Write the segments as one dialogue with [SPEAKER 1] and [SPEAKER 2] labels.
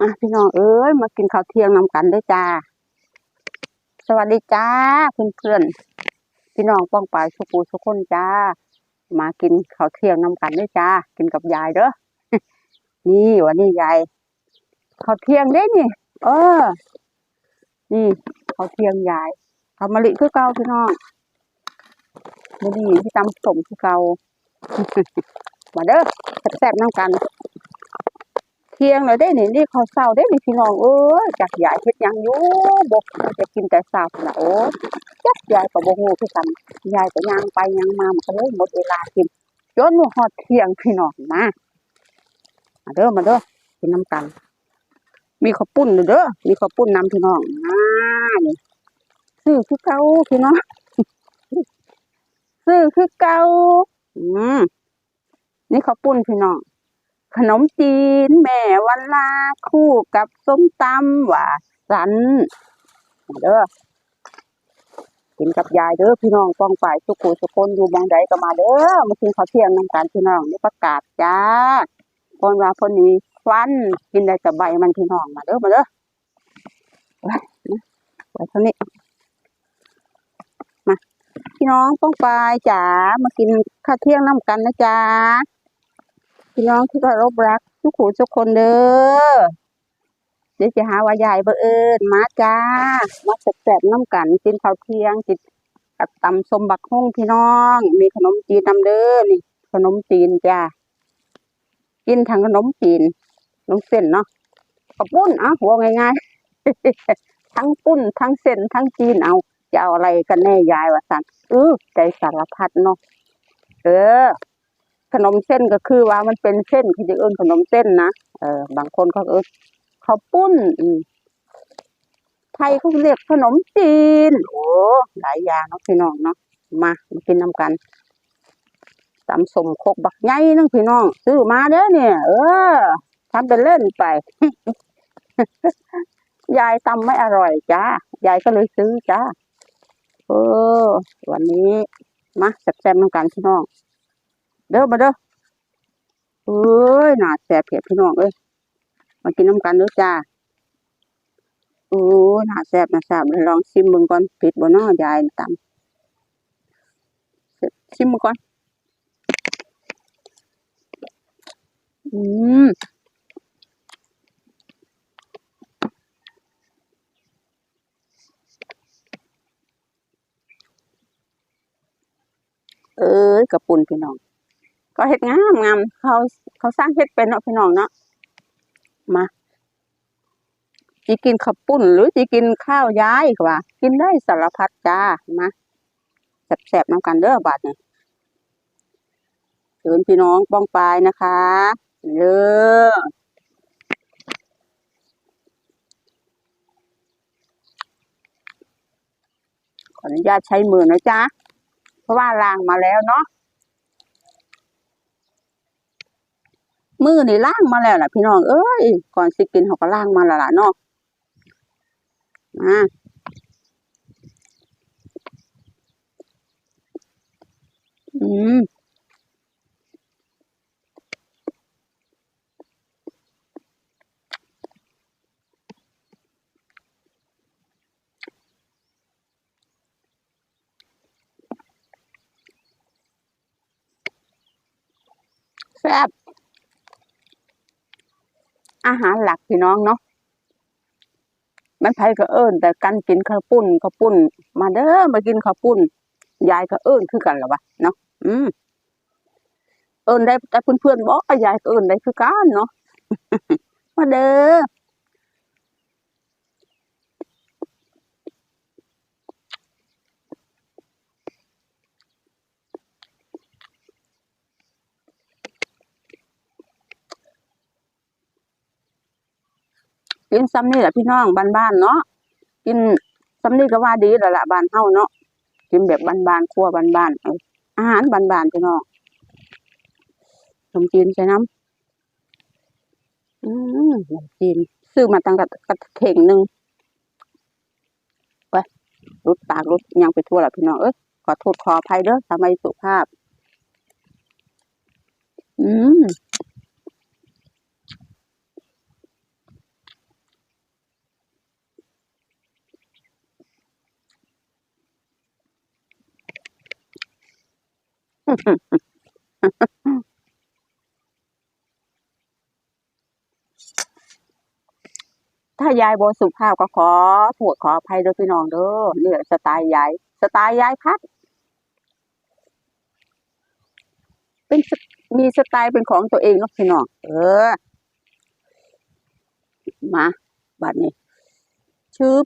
[SPEAKER 1] อะพี่น้องเอ้ยมากินข้าวเที่ยงนำกันด้วยจ้า สวัสดีจ้าเพื่อนเพื่อนพี่น้องป้องปลายสุปูสุกคนจ้า มากินข้าวเที่ยงนำกันด้วยจ้า กินกับยายเด้อนี่วันนี้ยายข้าวเที่ยงเด้นี่ เออ นี่ข้าวเที่ยงยายข้าวมะลิคือเก่าพี่น้องมื้อนี้ที่ตำสมคือเก่ามาเด้อแซ่บๆน้ำกัน ที่ยงเลยได้นี่นี่ข้าวเช้าได้นี่พี่น้องเอ้ยจากยายเฮ็ดยังอยู่บ่จะกินแต่เช้าพุ่นน่ะโอ้จักยายก็บ่ฮู้คือกันยายก็ย่างไปย่างมามันก็เลยหมดเวลากินจนฮอดเที่ยงพี่น้องมามาเด้อมาเด้อกินน้ำกัน มีข้าวปุ้นเด้อมีข้าวปุ้นนำพี่น้องอ่านี่ซื้อคือเก่าพี่น้องซื้อคือเก่าอืมนี่ข้าวปุ้นพี่น้อง ขนมจีน แม่วันลาคู่กับส้มตำหวาสันมาเด้อกินกับยายเด้อพี่น้องกองฝ่ายสุขุสุคนอยู่บางใดก็มาเด้อมากินข้าวเที่ยงนำกันพี่น้องนี่ประกาศจ้าคนว่าคนนี้ฟันกินได้แต่ใบมันพี่น้องมาเด้อมาเด้อไว้นะไว้เท่านี้มาพี่น้องต้องไปจ๋ามากินข้าวเที่ยงน้ำกันนะจ๊ะ พี่น้องที่เคารพรัก ทุกผู้ทุกคนเด้อเดี๋ยวจะหาว่าใหญ่บ่เอิญมาจ้า มาแซ่บๆน้ำกันกินข้าวเที่ยงกินกับตำสมบักฮุ่งพี่น้อง มีขนมจีนนำเด้อนี่ ขนมจีนจ้ากินทั้งขนมจีนขนมเส้นเนาะกระปุ้นอะหัวง่ายๆ ทั้งปุ้นทั้งเส้นทั้งจีนเอาจะเอาอะไรกันแน่ยายว่าสันเออใจสารพัดเนาะเออ ขนมเส้นก็คือว่ามันเป็นเส้นเขาจะเอิ้นขนมเส้นนะเออบางคนเขาเอิ้นข้าปุ้นอืไทยเขาเรียกขนมจีนโอ้หลายอย่างเนาะพี่น้องเนาะมามากินน้ำกันตำสมโคกบักใหญ่นึงพี่น้อง ซื้อมาเด้อเนี่ย เออทำเป็นเล่นไป ยายตำไม่อร่อยจ้ายายก็เลยซื้อจ้าเออ วันนี้มาแซ่บๆน้ำกันพี่น้อง เด้อมาเด้อเอ้ยหนาแซ่บเผ็ดพี่น้องเอ้ยมากินน้ำกันเด้อจ้าโอ้ยน่าแซ่บน่าแซ่บเลยลองชิมมึงก่อนปิดบ่น้อยายตำชิมมึงก่อน อืมเอ้ยกระปุ่นพี่น้อง ก็เฮ็ดงามงามเขาเขาสร้างเฮ็ดเป็นเนาะพี่น้องเนาะมาจีกินข้าวปุ้น หรือจีกินข้าวย้ายกว่ากินได้สารพัดจ้ามาแสบๆน้ำกันเด้อบาดนี่เชิญพี่น้องป้องปายนะคะเด้อขออนุญาตใช้มือนะจ๊ะเพราะว่าล้างมาแล้วเนาะ มือนี่ล้างมาแล้วล่ะพี่น้องเอ้ยก่อนสิกินเขาก็ล้างมาแล้วล่ะเนาะมาอืมแซ่บ อาหารหลักพี่น้องเนาะมันไผก็เอิ้นแต่กันกินข้าวปุ้นข้าวปุ้น มาเด้อมากินข้าวปุ้นยายก็เอิ้นคือกันหรอวะเนาะอืมเอิ้นได้แต่เพื่อนๆบอกว่ายายก็เอิ้นได้คือกันเนาะมาเด้อ กินซ้ำนี่แหละพี่น้องบ้านๆเนาะกินซ้ำนี่ก็ว่าดีแล้วละบ้านเฮาเนาะกินแบบบ้านๆครัวบ้านๆอาหารบ้านๆพี่น้องขนมจีนใส่น้ำอืมขนมจีนซื้อมาตั้งกับกระเข่งหนึ่งไปรุดปากรุดยังไปทั่วละพี่น้องเอ้ยขอโทษขออภัยเด้อทำไมสุภาพ อืม ถ้ายายบสุภาพก็ขอโทษขออภัยด้วยพี่น้องเด้อนี่แหละสไตล์ยายสไตล์ยายพัด เป็นมีสไตล์เป็นของตัวเองเนาะพี่น้องเออ มาบัดนี้ชึบ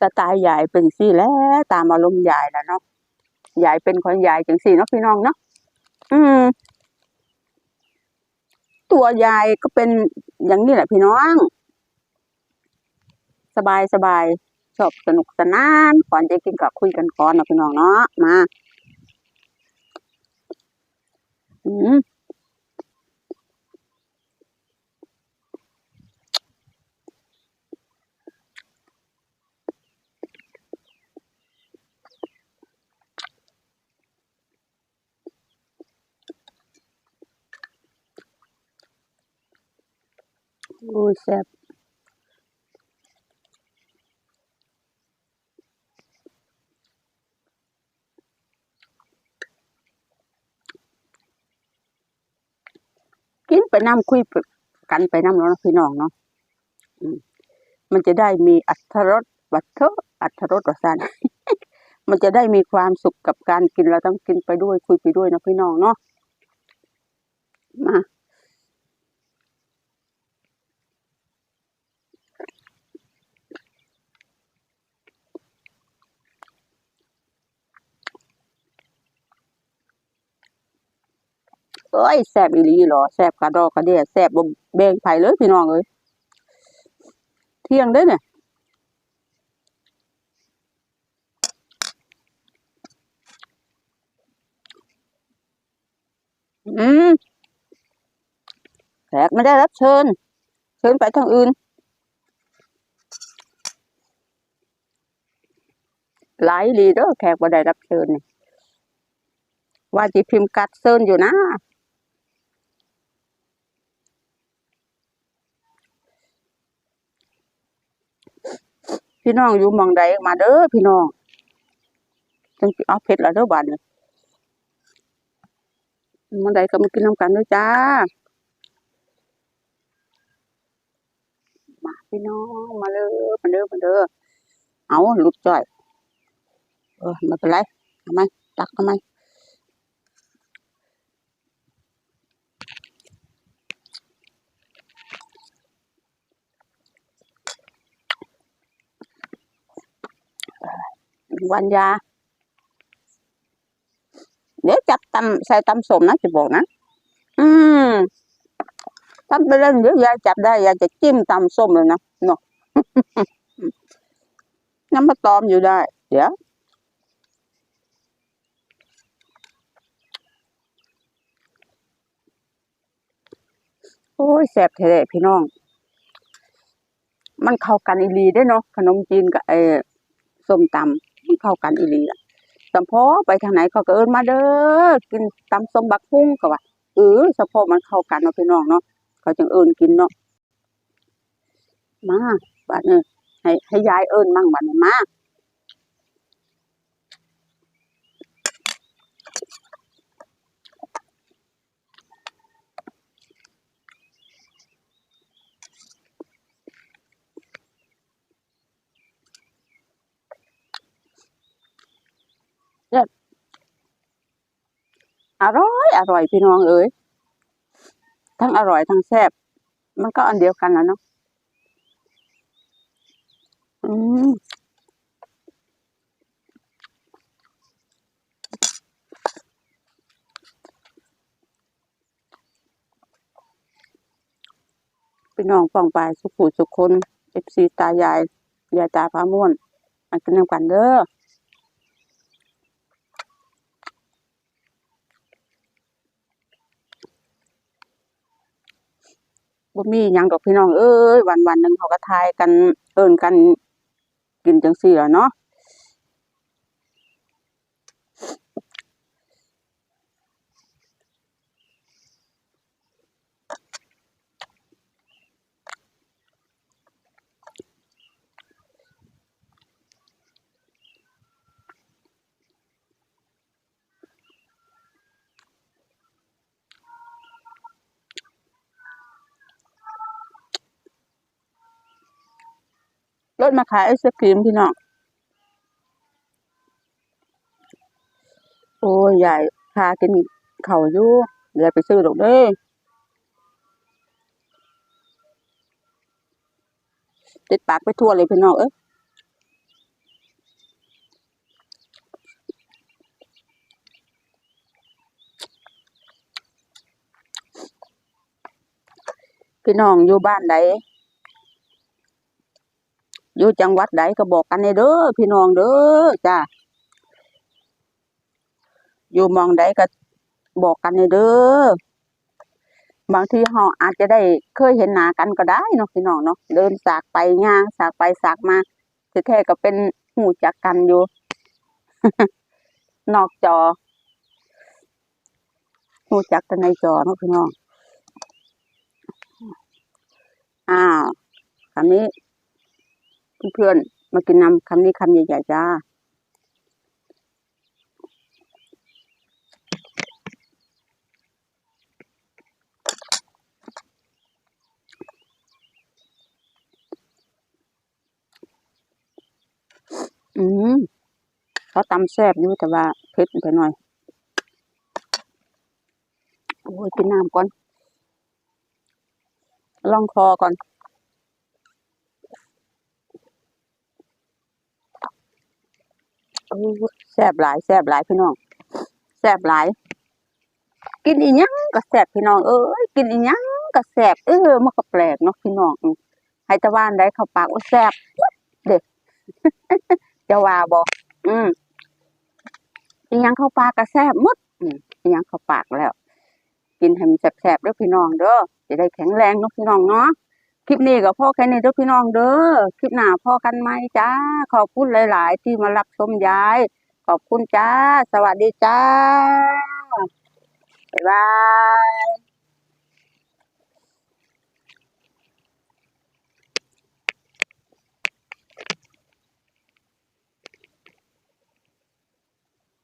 [SPEAKER 1] สไตล์ยายเป็นสี่แล้วตามอารมณ์ยายแล้วเนาะยายเป็นคนยายจังสี่เนาะพี่น้องเนาะอืม ตัวยายก็เป็นอย่างนี้แหละพี่น้อง สบายสบายชอบสนุกสนานก่อนจะกินก็คุยกันก่อนเนาะพี่น้องเนาะมา อืม โอ้แซ่บกินไปน้ำคุยกันไปน้ำเนาะพี่น้องเนาะมันจะได้มีอัตรสวัตเถออัตรสวัสันมันจะได้มีความสุขกับการกินเราต้องกินไปด้วยคุยไปด้วยนะพี่น้องเนาะมา อ้ยแซ่บอีหลีหรอแซ่บกระดอกกระเดียแซ่บบ่แบ่งไผเลยพี่น้องเอ้ยเที่ยงเด้เนี่ยอืมแขกไม่ได้รับเชิญ เชิญไปทางอื่น หลายอีหลีเด้อแขกบ่ได้รับเชิญว่าจิพิมพ์กัดเชิญอยู่นะ พี่น้องอยู่มองใดมาเด้อพี่น้องจังเอาเพชรละเด้อบัดนี้หมองใดก็มากินน้ำกันด้อจ้ามาพี่น้องมาเลยมาเด้อมาเด้อเอาลุกจ่อยเออไม่เป็นไรทำไมตักทำไม วันยา เดี๋ยวจับตำใส่ตำสมนะจะบอกนะ อืมทำไปเล่นเดี๋ยวยายจับได้ยายจะจิ้มตำส้มเลยนะเนาะน้ำมะตอมอยู่ได้ เดี๋ยวโอ้ยแสบแท้ๆพี่น้อง มันเข้ากันอีลีได้เนาะขนมจีนกับไอ้ส้มตำ เข้ากันอีหลีอะสำพอไปทางไหนเขาก็เอิ้นมาเด้อกินตำส้มบักพุ่งก็ว่าเออสมพอมันเข้ากันเนาะพี่น้องเนาะเขาจึงเอิ้นกินเนาะมาบัดนี้ให้ให้ยายเอิ้นมั่งบัดนี้มา อร่อยอร่อยพี่น้องเอ้ยทั้งอร่อยทั้งแซ่บมันก็อันเดียวกันแล้วเนาะอืมพี่น้องฟองไปายสุขุสุขคนเอฟซีตายายยายตาพาม่วนมากินน้ำกันเด้อ บ่มีหยังดอกพี่น้องเอ้ยวันวันหนึ่งเขาก็ทายกันเอิญกันกินจังสี่ละเนาะ รถมาขายไอศครีมพี่น้อง โอ้ยยายพากินเข้าอยู่เดี๋ยวไปซื้อดอกเด้อติดปากไปทั่วเลยพี่น้องเอ้ยพี่น้องอยู่บ้านใด อยู่จังหวัดใดก็บอกกันในเด้อพี่น้องเด้อจ้าอยู่มองใดก็บอกกันในเด้อบางทีเราอาจจะได้เคยเห็นหน้ากันก็ได้เนาะพี่น้องเนาะเดินสากไปย่างสากไปสากมาที่แท้ก็เป็นหูจักกันอยู่ นอกจอหูจักกันในจอเนาะพี่น้องอ้าวคำนี้ เพื่อนๆ มากินน้ำคำนี้คำใหญ่ๆจ้าอืมเขาตำแซ่บอยู่แต่ว่าเผ็ดไปหน่อย โอ้ยกินน้ำก่อน ลองคอก่อน โอ้ย แซ่บหลายแซ่บหลายพี่น้องแซ่บหลาย กินอีหยังก็แซ่บพี่น้องเอ้ยกินอีหยังก็แซ่บเออมันก็แปลกเนาะพี่น้องให้ตะวันได้เข้าปากโอ้แซ่บเด็กจะว่าบ่อืมอีหยังเข้าปากก็แซ่บมดอีหยังเข้าปากแล้ว กินให้มันแซ่บๆเด้อพี่น้องเด้อจะได้แข็งแรงเนาะพี่น้องเนาะ คลิปนี้กับพ่อแค่นี้เด้อพี่น้องเด้อคลิปหน้าพ่อกันไหมจ้า ขอบคุณหลาย ๆ ที่มารับชมยาย ขอบคุณจ้า สวัสดีจ้าบ๊ายบาย